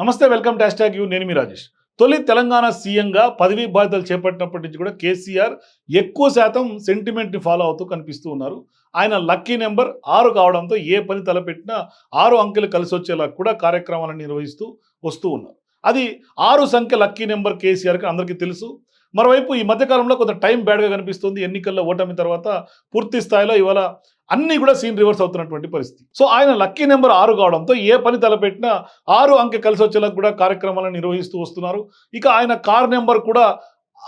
నమస్తే welcome to tag you. నేను మీ రాజేష్. తొలి తెలంగాణ సీఎంగా పదవీ బాధ్యతలు చేపట్టినప్పటి నుంచి కూడా కేసీఆర్ ఎక్కువ శాతం సెంటిమెంట్ని ఫాలో అవుతూ కనిపిస్తూ ఉన్నారు. ఆయన లక్కీ నెంబర్ ఆరు కావడంతో ఏ పని తలపెట్టినా ఆరు అంకెలు కలిసి వచ్చేలా కూడా కార్యక్రమాలను నిర్వహిస్తూ వస్తూ ఉన్నారు. అది ఆరు సంఖ్య లక్కీ నెంబర్ కేసీఆర్కి అందరికీ తెలుసు. మరోవైపు ఈ మధ్యకాలంలో కొంత టైం బ్యాడ్గా కనిపిస్తుంది. ఎన్నికల్లో ఓటమి తర్వాత పూర్తి స్థాయిలో ఇవాళ అన్నీ కూడా సీన్ రివర్స్ అవుతున్నటువంటి పరిస్థితి. సో ఆయన లక్కీ నెంబర్ ఆరు కావడంతో ఏ పని తలపెట్టినా ఆరు అంకె కలిసి వచ్చేలా కూడా కార్యక్రమాలను నిర్వహిస్తూ వస్తున్నారు. ఇక ఆయన కార్ నెంబర్ కూడా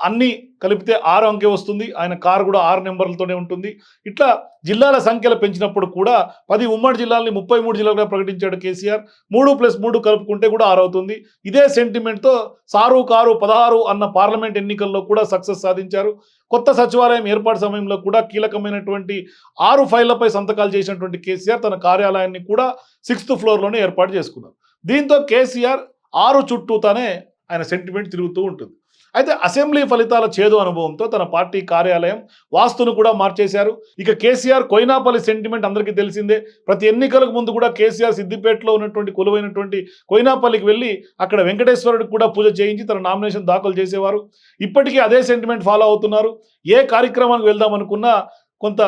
అన్ని కలిపితే ఆరు అంకె వస్తుంది. ఆయన కారు కూడా ఆరు నెంబర్లతోనే ఉంటుంది. ఇట్లా జిల్లాల సంఖ్యలు పెంచినప్పుడు కూడా పది ఉమ్మడి జిల్లాల్ని ముప్పై మూడు జిల్లాలుగా ప్రకటించాడు కేసీఆర్. మూడు ప్లస్ మూడు కలుపుకుంటే కూడా ఆరు అవుతుంది. ఇదే సెంటిమెంట్తో సారు కారు పదహారు అన్న పార్లమెంట్ ఎన్నికల్లో కూడా సక్సెస్ సాధించారు. కొత్త సచివాలయం ఏర్పాటు సమయంలో కూడా కీలకమైనటువంటి ఆరు ఫైళ్ళపై సంతకాలు చేసినటువంటి కేసీఆర్ తన కార్యాలయాన్ని కూడా సిక్స్త్ ఫ్లోర్లోనే ఏర్పాటు చేసుకున్నారు. దీంతో కేసీఆర్ ఆరు చుట్టూతానే ఆయన సెంటిమెంట్ తిరుగుతూ ఉంటుంది. అయితే అసెంబ్లీ ఫలితాల చేదు అనుభవంతో తన పార్టీ కార్యాలయం వాస్తును కూడా మార్చేశారు. ఇక కేసీఆర్ కొయినాపల్లి సెంటిమెంట్ అందరికీ తెలిసిందే. ప్రతి ఎన్నికలకు ముందు కూడా కేసీఆర్ సిద్దిపేటలో ఉన్నటువంటి కొలువైనటువంటి కొయినాపల్లికి వెళ్ళి అక్కడ వెంకటేశ్వరుడికి కూడా పూజ చేయించి తన నామినేషన్ దాఖలు చేసేవారు. ఇప్పటికీ అదే సెంటిమెంట్ ఫాలో అవుతున్నారు. ఏ కార్యక్రమానికి వెళ్దాం అనుకున్నా కొంత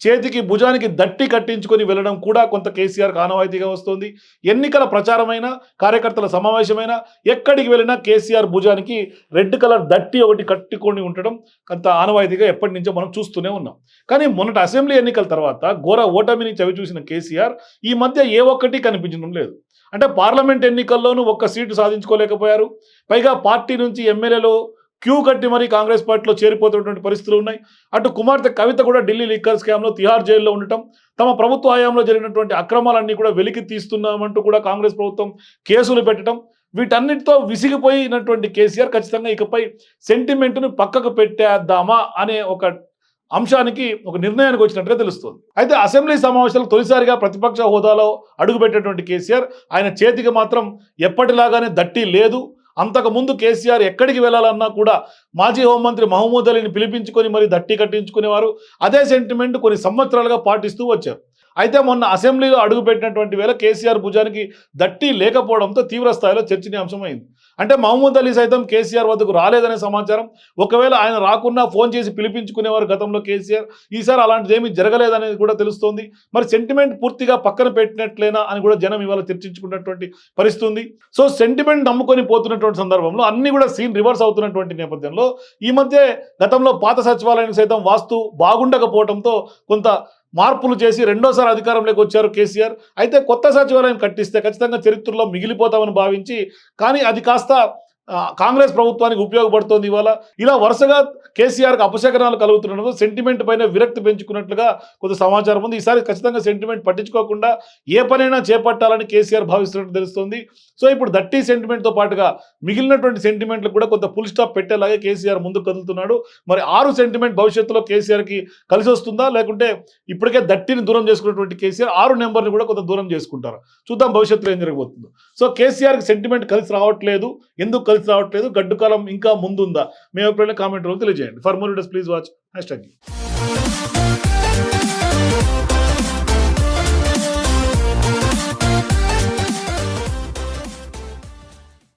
చేతికి భుజానికి దట్టి కట్టించుకొని వెళ్ళడం కూడా కొంత కేసీఆర్ ఆనవాయితీగా వస్తుంది. ఎన్నికల ప్రచారమైన కార్యకర్తల సమావేశమైన ఎక్కడికి వెళ్ళినా కేసీఆర్ భుజానికి రెడ్ కలర్ దట్టి ఒకటి కట్టుకొని ఉండడం కొంత ఆనవాయితీగా ఎప్పటి నుంచో మనం చూస్తూనే ఉన్నాం. కానీ మొన్నటి అసెంబ్లీ ఎన్నికల తర్వాత ఘోర ఓటమిని చవి చూసిన కేసీఆర్ ఈ మధ్య ఏ ఒక్కటి కనిపించడం లేదు. అంటే పార్లమెంట్ ఎన్నికల్లోనూ ఒక్క సీటు సాధించుకోలేకపోయారు. పైగా పార్టీ నుంచి ఎమ్మెల్యేలు క్యూ కట్టి మరీ కాంగ్రెస్ పార్టీలో చేరిపోతున్నటువంటి పరిస్థితులు ఉన్నాయి. అటు కుమార్తె కవిత కూడా ఢిల్లీ లిక్కర్ స్కామ్లో తిహార్ జైల్లో ఉండటం తమ ప్రభుత్వ హయాంలో జరిగినటువంటి అక్రమాలన్నీ కూడా వెలికి తీస్తున్నామంటూ కూడా కాంగ్రెస్ ప్రభుత్వం కేసులు పెట్టడం వీటన్నిటితో విసిగిపోయినటువంటి కేసీఆర్ ఖచ్చితంగా ఇకపై సెంటిమెంట్ను పక్కకు పెట్టేద్దామా అనే ఒక అంశానికి ఒక నిర్ణయానికి వచ్చినట్టుగా తెలుస్తుంది. అయితే అసెంబ్లీ సమావేశాలు తొలిసారిగా ప్రతిపక్ష హోదాలో అడుగుపెట్టేటువంటి కేసీఆర్ ఆయన చేతికి మాత్రం ఎప్పటిలాగానే దట్టి లేదు. అంతకుముందు కేసీఆర్ ఎక్కడికి వెళ్ళాలన్నా కూడా మాజీ హోంమంత్రి మహమూద్ అలీని పిలిపించుకొని మరి దట్టి కట్టించుకునేవారు. అదే సెంటిమెంట్ కొన్ని సంవత్సరాలుగా పాటిస్తూ వచ్చారు. అయితే మొన్న అసెంబ్లీలో అడుగుపెట్టినటువంటి వేళ కేసీఆర్ భుజానికి దట్టి లేకపోవడంతో తీవ్ర స్థాయిలో చర్చనీయాంశమైంది. అంటే మహమ్మద్ అలీ సైతం కేసీఆర్ వద్దకు రాలేదనే సమాచారం. ఒకవేళ ఆయన రాకున్నా ఫోన్ చేసి పిలిపించుకునేవారు గతంలో కేసీఆర్. ఈసారి అలాంటిది ఏమీ జరగలేదనేది కూడా తెలుస్తోంది. మరి సెంటిమెంట్ పూర్తిగా పక్కన పెట్టినట్లేనా అని కూడా జనం ఇవాళ చర్చించుకున్నటువంటి పరిస్థితి ఉంది. సో సెంటిమెంట్ నమ్ముకొని పోతున్నటువంటి సందర్భంలో అన్ని కూడా సీన్ రివర్స్ అవుతున్నటువంటి నేపథ్యంలో ఈ మధ్య గతంలో పాత సచివాలయానికి సైతం వాస్తు బాగుండకపోవడంతో కొంత మార్పులు చేసి రెండోసారి అధికారంలోకి వచ్చారు కేసీఆర్. అయితే కొత్త సచివాలయం కట్టిస్తే ఖచ్చితంగా చరిత్రలో మిగిలిపోతామని భావించి కానీ అది కాస్త కాంగ్రెస్ ప్రభుత్వానికి ఉపయోగపడుతోంది ఇవాళ. ఇలా వరుసగా కేసీఆర్కి అపశకనాలు కలుగుతుండడంతో సెంటిమెంట్ పైన విరక్తి పెంచుకున్నట్లుగా కొంత సమాచారం ఉంది. ఈసారి ఖచ్చితంగా సెంటిమెంట్ పట్టించుకోకుండా ఏ పనైనా చేపట్టాలని కేసీఆర్ భావిస్తున్నట్టు తెలుస్తుంది. సో ఇప్పుడు దట్టి సెంటిమెంట్తో పాటుగా మిగిలినటువంటి సెంటిమెంట్లు కూడా కొంత ఫుల్ స్టాప్ పెట్టేలాగే కేసీఆర్ ముందుకు కదులుతున్నాడు. మరి ఆరు సెంటిమెంట్ భవిష్యత్తులో కేసీఆర్కి కలిసి వస్తుందా? లేకుంటే ఇప్పటికే దట్టిని దూరం చేసుకున్నటువంటి కేసీఆర్ ఆరు నెంబర్ని కూడా కొంత దూరం చేసుకుంటారు? చూద్దాం భవిష్యత్తులో ఏం జరగబోతుందో. సో కేసీఆర్కి సెంటిమెంట్ కలిసి రావట్లేదు. ఎందుకు కలిసి రావట్లేదు గడ్డు కాలం ఇంకా ముందుందా? మేము ఎప్పుడైనా కామెంట్ రూపంలో తెలియజేయండి. For more does please watch hashtag